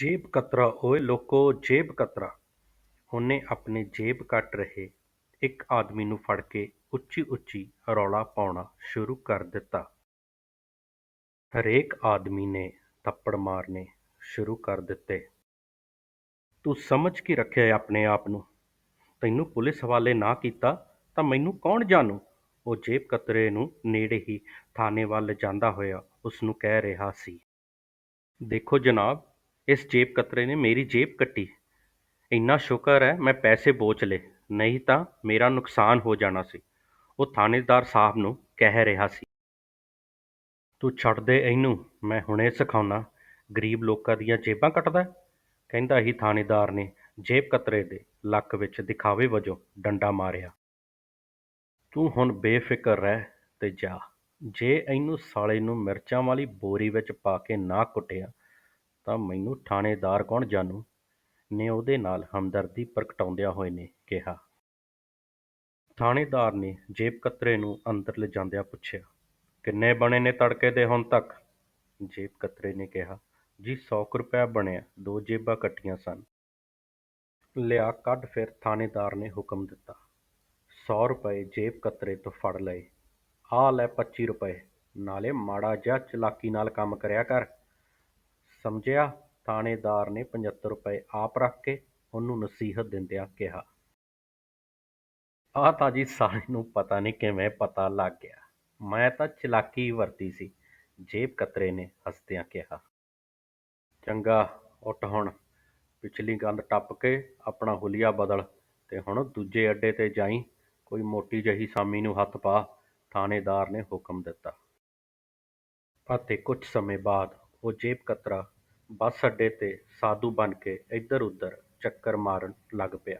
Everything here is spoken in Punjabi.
ਜੇਬ ਕਤਰਾ ਓਏ ਲੋਕੋ, ਜੇਬ ਕਤਰਾ। ਉਹਨੇ ਆਪਣੇ ਜੇਬ ਕੱਟ ਰਹੇ, ਇੱਕ ਆਦਮੀ ਨੂੰ ਫੜ ਕੇ ਉੱਚੀ ਉੱਚੀ ਰੌਲਾ ਪਾਉਣਾ ਸ਼ੁਰੂ ਕਰ ਦਿੱਤਾ। ਹਰੇਕ ਆਦਮੀ ਨੇ ਥੱਪੜ ਮਾਰਨੇ ਸ਼ੁਰੂ ਕਰ ਦਿੱਤੇ। ਤੂੰ ਸਮਝ ਕੀ ਰੱਖਿਆ ਆਪਣੇ ਆਪ ਨੂੰ? ਤੈਨੂੰ ਪੁਲਿਸ ਹਵਾਲੇ ਨਾ ਕੀਤਾ ਤਾਂ ਮੈਨੂੰ ਕੌਣ ਜਾਣੂ? ਉਹ ਜੇਬ ਕਤਰੇ ਨੂੰ ਨੇੜੇ ਹੀ ਥਾਣੇ ਵੱਲ ਜਾਂਦਾ ਹੋਇਆ ਉਸਨੂੰ ਕਹਿ ਰਿਹਾ ਸੀ। ਦੇਖੋ ਜਨਾਬ ਇਸ ਜੇਬ ਕਤਰੇ ਨੇ ਮੇਰੀ ਜੇਬ ਕੱਟੀ। ਇੰਨਾ ਸ਼ੁਕਰ ਹੈ ਮੈਂ ਪੈਸੇ ਬੋਚ ਲਏ, ਨਹੀਂ ਤਾਂ ਮੇਰਾ ਨੁਕਸਾਨ ਹੋ ਜਾਣਾ ਸੀ। ਉਹ ਥਾਣੇਦਾਰ ਸਾਹਿਬ ਨੂੰ ਕਹਿ ਰਿਹਾ ਸੀ, ਤੂੰ ਛੱਡ ਦੇ ਇਹਨੂੰ, ਮੈਂ ਹੁਣੇ ਸਿਖਾਉਣਾ। ਗਰੀਬ ਲੋਕਾਂ ਦੀਆਂ ਜੇਬਾਂ ਕੱਟਦਾ ਕਹਿੰਦਾ ਹੀ ਥਾਣੇਦਾਰ ਨੇ ਜੇਬ ਕਤਰੇ ਦੇ ਲੱਕ ਵਿੱਚ ਦਿਖਾਵੇ ਵਜੋਂ ਡੰਡਾ ਮਾਰਿਆ। ਤੂੰ ਹੁਣ ਬੇਫਿਕਰ ਰਹਿ ਤੇ ਜਾ। ਜੇ ਇਹਨੂੰ ਸਾਲੇ ਨੂੰ ਮਿਰਚਾਂ ਵਾਲੀ ਬੋਰੀ ਵਿੱਚ ਪਾ ਕੇ ਨਾ ਕੁੱਟਿਆ ਤਾਂ ਮੈਨੂੰ ਥਾਣੇਦਾਰ ਕੌਣ ਜਾਣੂ? ਨੇ ਉਹਦੇ ਨਾਲ ਹਮਦਰਦੀ ਪ੍ਰਗਟਾਉਂਦਿਆਂ ਹੋਏ ਨੇ ਕਿਹਾ। ਥਾਣੇਦਾਰ ਨੇ ਜੇਬ ਕਤਰੇ ਨੂੰ ਅੰਦਰ ਲਿਜਾਂਦਿਆਂ ਪੁੱਛਿਆ, ਕਿੰਨੇ ਬਣੇ ਨੇ ਤੜਕੇ ਦੇ ਹੁਣ ਤੱਕ? ਜੇਬ ਕਤਰੇ ਨੇ ਕਿਹਾ, ਜੀ, ਸੌ ਕੁ ਰੁਪਇਆ ਬਣਿਆ, ਦੋ ਜੇਬਾਂ ਕੱਟੀਆਂ ਸਨ। ਲਿਆ ਕੱਢ ਫਿਰ ਥਾਣੇਦਾਰ ਨੇ ਹੁਕਮ ਦਿੱਤਾ। ਸੌ ਰੁਪਏ ਜੇਬ ਕਤਰੇ ਤੋਂ ਫੜ ਲਏ। ਆ ਲੈ 25 ਰੁਪਏ, ਨਾਲੇ ਮਾੜਾ ਜਿਹਾ ਚਲਾਕੀ ਨਾਲ ਕੰਮ ਕਰਿਆ ਕਰ। ਸਮਝਿਆ, ਥਾਣੇਦਾਰ ਨੇ 75 ਰੁਪਏ ਆਪ ਰੱਖ ਕੇ ਉਹਨੂੰ ਨਸੀਹਤ ਦਿੰਦਿਆਂ ਕਿਹਾ। ਆਹ ਤਾਂ ਜੀ ਸਾਲੇ ਨੂੰ ਪਤਾ ਨਹੀਂ ਕਿਵੇਂ ਪਤਾ ਲੱਗ ਗਿਆ। ਮੈਂ ਤਾਂ ਚਲਾਕੀ ਵਰਤੀ ਸੀ। ਜੇਬ ਕਤਰੇ ਨੇ ਹੱਸਦਿਆਂ ਕਿਹਾ। ਚੰਗਾ, ਉੱਠ ਹੁਣ। ਪਿਛਲੀ ਗੰਦ ਟੱਪ ਕੇ ਆਪਣਾ ਹੁਲੀਆ ਬਦਲ ਤੇ ਹੁਣ ਦੂਜੇ ਅੱਡੇ ਤੇ ਜਾਈ। ਕੋਈ ਮੋਟੀ ਜਹੀ ਸਾਮੀ ਨੂੰ ਹੱਥ ਪਾ, ਥਾਣੇਦਾਰ ਨੇ ਹੁਕਮ ਦਿੱਤਾ। ਅਤੇ ਕੁਝ ਸਮੇਂ ਬਾਅਦ ਉਹ ਜੇਬ ਕਤਰਾ ਬੱਸ ਅੱਡੇ ਤੇ ਸਾਧੂ ਬਣ ਕੇ ਇੱਧਰ ਉੱਧਰ ਚੱਕਰ ਮਾਰਨ ਲੱਗ ਪਿਆ।